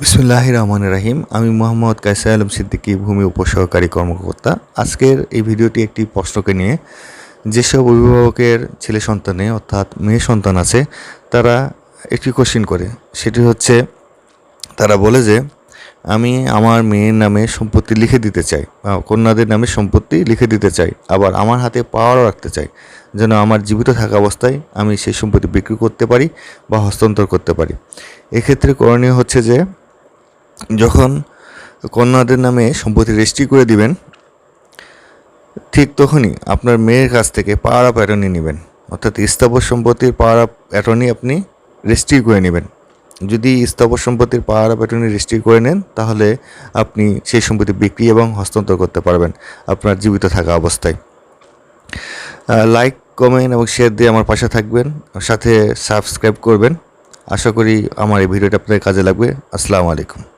বিসমুল্লাহ রহমান রাহিম আমি মোহাম্মদ কাইসা আলম সিদ্দিকী, ভূমি উপসহকারী কর্মকর্তা। আজকের এই ভিডিওটি একটি প্রশ্নকে নিয়ে। যেসব অভিভাবকের ছেলে সন্তানে অর্থাৎ মেয়ে সন্তান আছে, তারা একটি কোশ্চিন করে। সেটি হচ্ছে, তারা বলে যে, আমি আমার মেয়ের নামে সম্পত্তি লিখে দিতে চাই বা কন্যাদের নামে সম্পত্তি লিখে দিতে চাই, আবার আমার হাতে পাওয়ারও রাখতে চাই, যেন আমার জীবিত থাকা অবস্থায় আমি সেই সম্পত্তি বিক্রি করতে পারি বা হস্তান্তর করতে পারি। এক্ষেত্রে করণীয় হচ্ছে যে যখন কন্যাদের নামে সম্পত্তি রেজিস্ট্রি করে দিবেন, ঠিক তখনই আপনার মেয়ের কাছ থেকে পাওয়ার আপ অ্যাটর্নি নেবেন। অর্থাৎ স্থাবর সম্পত্তির পাওয়ার আপ অ্যাটর্নি আপনি রেজিস্ট্রি করে নেবেন। যদি স্থাবর সম্পত্তির পাওয়ার আপ অ্যাটর্নি রেজিস্ট্রি করে নেন, তাহলে আপনি সেই সম্পত্তি বিক্রি এবং হস্তান্তর করতে পারবেন আপনার জীবিত থাকা অবস্থায়। লাইক কমেন্ট এবং শেয়ার দিয়ে আমার পাশে থাকবেন, সাথে সাবস্ক্রাইব করবেন। আশা করি আমার এই ভিডিওটা আপনাদের কাজে লাগবে। আসসালামু আলাইকুম।